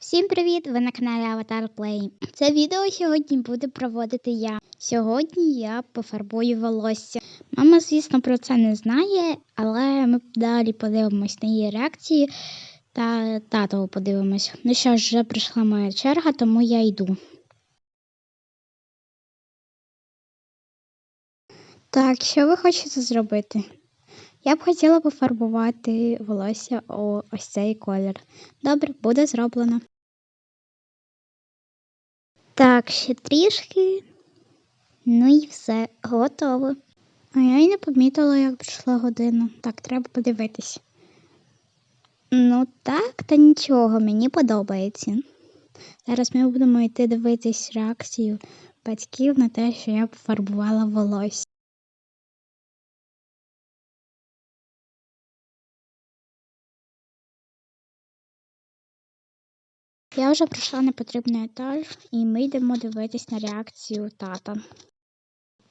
Всім привіт! Ви на каналі Avatar Play. Це відео сьогодні буде проводити я. Сьогодні я пофарбую волосся. Мама, звісно, про це не знає, але ми далі подивимось на її реакції та тато подивимось. Ну що ж, вже прийшла моя черга, тому я йду. Так, що ви хочете зробити? Я б хотіла пофарбувати волосся у ось цей колір. Добре, буде зроблено. Так, ще трішки. Ну і все, готово. А я й не помітила, як пройшла година. Так, треба подивитись. Ну так, та нічого, мені подобається. Зараз ми будемо йти дивитись реакцію батьків на те, що я пофарбувала волосся. Я вже пройшла непотрібний етаж, і ми йдемо дивитись на реакцію тата.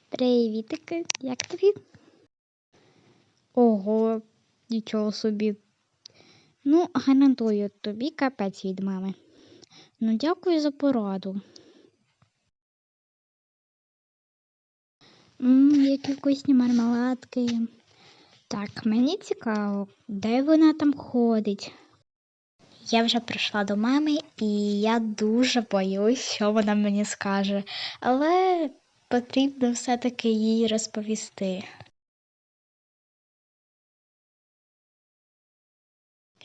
Привітики, як тобі? Ого, нічого собі. Ну, гарантую, тобі капець від мами. Ну, дякую за пораду. Ммм, які вкусні мармеладки. Так, мені цікаво, де вона там ходить. Я вже прийшла до мами, і я дуже боюсь, що вона мені скаже, але потрібно все-таки їй розповісти.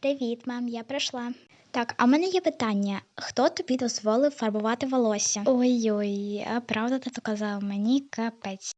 Привіт, мам, я прийшла. Так, а в мене є питання: хто тобі дозволив фарбувати волосся? Ой-ой, а правда тато казав мені капець.